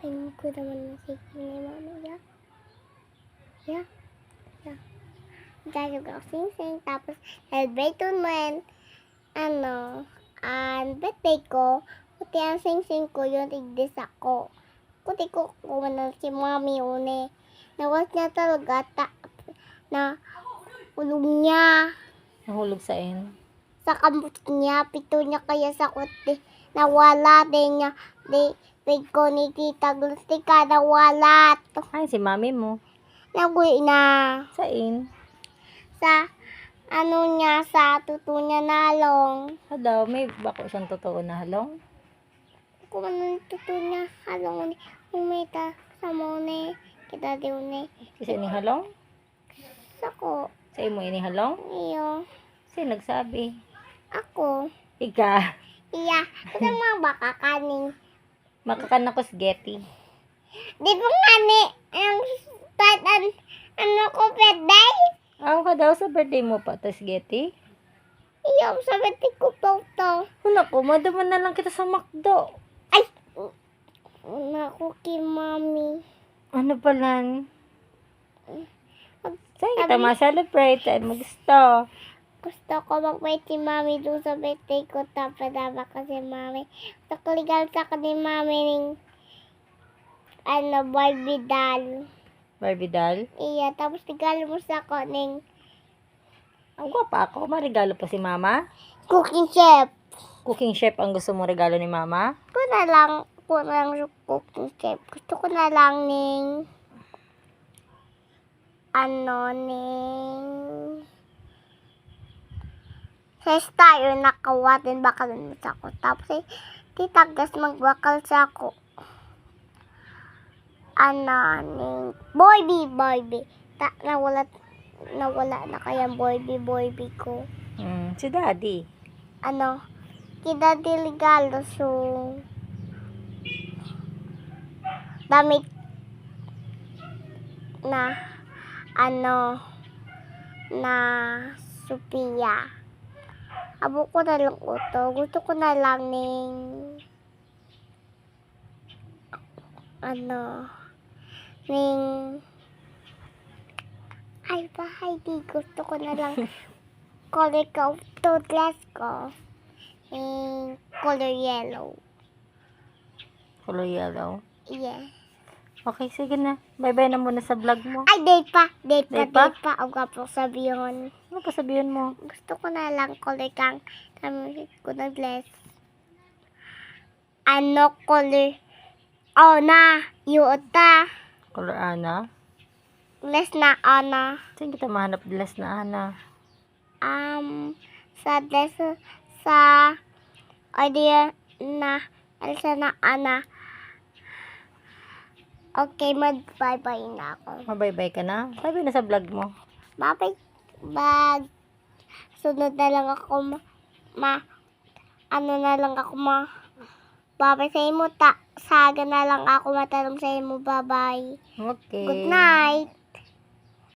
Painin ko naman sige ni mama. Yeah. Yeah. Yeah. Dahil ko sing-sing. Tapos, celebrate mo yan. Ano, ang birthday ko, kuti ang sing-sing ko, yun tigdis ako. Kuti ko kumana si mami une. Nawas niya talaga ta, na ulong niya Nahulog sa in. sa kamot niya, pito niya kaya sa kuti. Nawala din niya. Di, di ko ni Tita Glustika nawala. To. Ay, si mami mo. Naguwi na. Sa in. Sa, ano niya, sa tuto niya nalong. Ha daw, may bako siyang totoo na halong. Kung ano yung tuto niya, halong ni. Umita sa mone. Kita di une. Kasi ini halong? Sa ko, Sa imo ini halong? iyo. Sino nagsabi? Ako. Ika. Iya. Kasi mga baka kaning. Makakan ako spaghetti. Di ko nga ni, ang start an, ano ko birthday. Ako ka daw sa birthday mo pa, to spaghetti. Iyo, sabi ko po to. Wala ko, madaman na lang kita sa McDo. Ay! Naku kay mami. Ano pa lang? Saan kita Sabi- ma-celebrate? Gusto? Ko mag-wait si mami doon sa birthday ko. Tapos dapat kasi mami. Gusto ko ligal sa ni mami ng ano, Barbie doll. Barbie doll? Iya, tapos ligal mo sa ko ng Ang gwapa ako. Marigalo pa si mama. cooking chef. Cooking chef ang gusto mo regalo ni mama. Ko na lang, ko na lang cooking chef. Gusto ko na lang ng ano, ning hairstyle na kawatin bakal mo sa ako. Tapos eh, titagas magbakal sa ako. Ano, ning boybi, boybi. Ta, nawala, nawala na kaya boybi, boybi ko. Hmm, si daddy. ano, kita regalo so damit na ano na Sophia. Abo ko na lang ito. Gusto ko na lang ning ano ning ay bahay di gusto ko na lang color ko toothless ko in color yellow. Color yellow. Yes. Okay, sige na. Bye-bye na muna sa vlog mo. Ay, date pa. Date pa, pa? date pa. Ang gwapo sabihin. Ano pa sabihin mo? Gusto ko na lang color kang tamit ko na bless. Ano color? Oh, na. Yuta. Color Ana? Bless na, ana. Saan kita mahanap bless na Ana? Um, sa bless sa idea na Elsa na ana. Okay, mag-bye-bye na ako. Mabay-bye ka na? Bye-bye na sa vlog mo. Babay. Bag. Sunod na lang ako ma, ma ano na lang ako ma babay sa imo ta saga na lang ako matanong sa imo bye bye Okay. good night